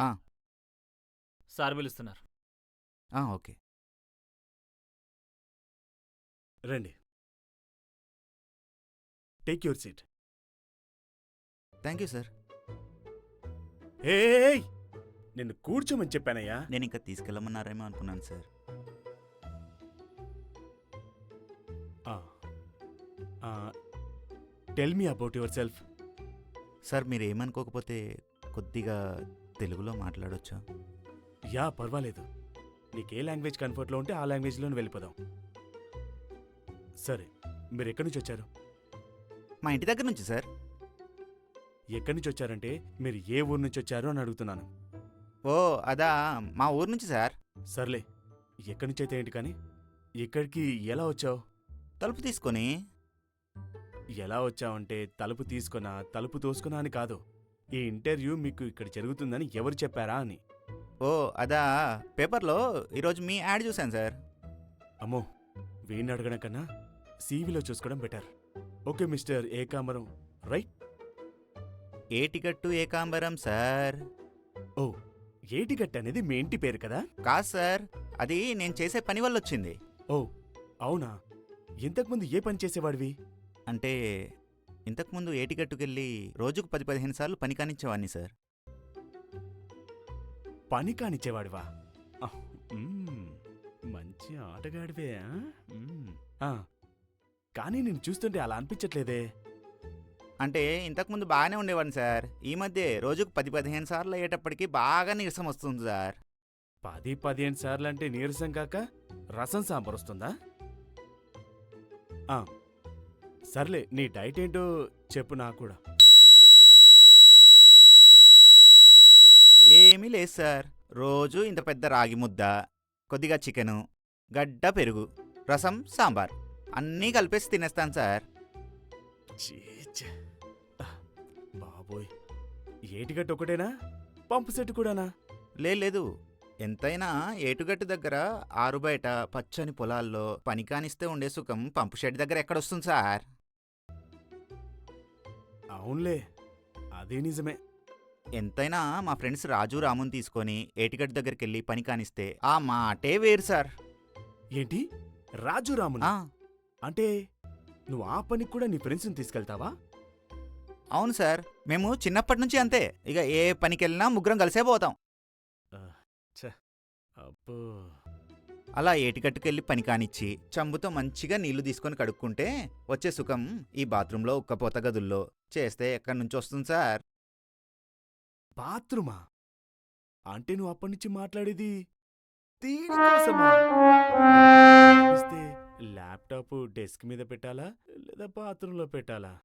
ఆ, సార్ పిలుస్తున్నారు. ఆ, ఓకే. రండి. Take your seat. Thank you sir. ఏయ్ నిన్ను కూర్చోమని చెప్పానయ్యా. నేను ఇంకా తీసుకెళ్ళమన్నారేమో అనుకున్నాను sir. Tell me about your self. Sir మీరు ఏమనుకోకపోతే కొద్దిగా తెలుగులో మాట్లాడొచ్చా? యా పర్వాలేదు. నీకు ఏ లాంగ్వేజ్ కంఫర్ట్లో ఉంటే ఆ లాంగ్వేజ్లోనే వెళ్ళిపోదాం. సరే మీరు ఎక్కడి నుంచి వచ్చారు? మా ఇంటి దగ్గర నుంచి సార్. ఎక్కడి నుంచి వచ్చారంటే మీరు ఏ ఊరు నుంచి వచ్చారు అని అడుగుతున్నాను. ఓ అదా మా ఊరు నుంచి సార్. సర్లే ఎక్కడి నుంచి అయితే ఏంటి కానీ ఇక్కడికి ఎలా వచ్చావు? తలుపు తీసుకొని. ఎలా వచ్చావంటే తలుపు తీసుకున్నా తలుపు తోసుకున్నా అని కాదు. ఈ ఇంటర్వ్యూ మీకు ఇక్కడ జరుగుతుందని ఎవరు చెప్పారా అని. ఓ అదా పేపర్లో ఈరోజు మీ యాడ్ చూశాను సార్. అమ్మో వీణ్ణి అడగడం కన్నా సీవీలో చూసుకోవడం better. Okay mister Ekambaram right? ఏ టికెట్టు ఏకాంబరం సార్? ఓ ఏటిగట్ అనేది మీ ఇంటి పేరు కదా? కాదు సార్ అది నేను చేసే పని వల్ల వచ్చింది. ఓ అవునా? ఇంతకుముందు ఏ పని చేసేవాడివి? అంటే ఇంతకుముందు ఏ టికెట్టుకెళ్ళి రోజుకు పది పదిహేను సార్లు పని కానిచ్చేవాడిని సార్. పని కానిచ్చేవాడివా? మ్మ్, మంచి ఆటగాడివే ఆ? మ్మ్. ఆ, కానీ నేను చూస్తుంటే అలా అనిపించట్లేదే. అంటే ఇంతకుముందు బాగానే ఉండేవాడిని సార్. ఈ మధ్య రోజుకు పది పదిహేను సార్లు అయ్యేటప్పటికి బాగా నీరసం వస్తుంది సార్. పది పదిహేను సార్లు అంటే నీరసం కాక రసం సాంబార్ వస్తుందా? ఆ, సర్లే నీ డైట్ ఏంటో చెప్పు నాకు కూడా. ఏమీ లేదు సార్. రోజు ఇంత పెద్ద రాగి ముద్ద కొద్దిగా చికెను గడ్డ పెరుగు రసం సాంబార్ అన్నీ కలిపేసి తినేస్తాను సార్. బాబోయ్. ఏటిగట్టు ఒకటేనా? పంపు సెట్ కూడానా? లే లేదు. ఎంతైనా ఏటుగట్టు దగ్గర ఆరు బయట పచ్చని పొలాల్లో పని కానిస్తే ఉండే సుఖం పంపు షెడ్ దగ్గర ఎక్కడొస్తుంది సార్? అవునులే అదే నిజమే. ఎంతైనా మా ఫ్రెండ్స్ రాజు రాముని తీసుకొని ఏటిగట్టు దగ్గరికి వెళ్ళి పని కానిస్తే ఆ మాటే వేరు సార్. ఏంటి? రాజు రాములు ఆ, అంటే నువ్వు ఆ పనికి కూడా నీ ఫ్రెండ్స్ని తీసుకెళ్తావా? అవును సార్ మేము చిన్నప్పటి నుంచి అంతే. ఇక ఏ పనికి వెళ్ళినా ముగ్గురం కలిసే పోతాం. అబ్బో. అలా ఏటికట్టుకెళ్ళి పని కానిచ్చి చంబుతో మంచిగా నీళ్ళు తీసుకొని కడుక్కుంటే వచ్చే సుఖం ఈ బాత్రూంలో ఉక్కపోత గదుల్లో చేస్తే ఎక్కడి నుంచి వస్తుంది సార్? బాత్రూమా? అంటే నువ్వు అప్పటి నుంచి మాట్లాడేది ల్యాప్టాప్ డెస్క్ మీద పెట్టాలా? లేదా బాత్రూంలో పెట్టాలా?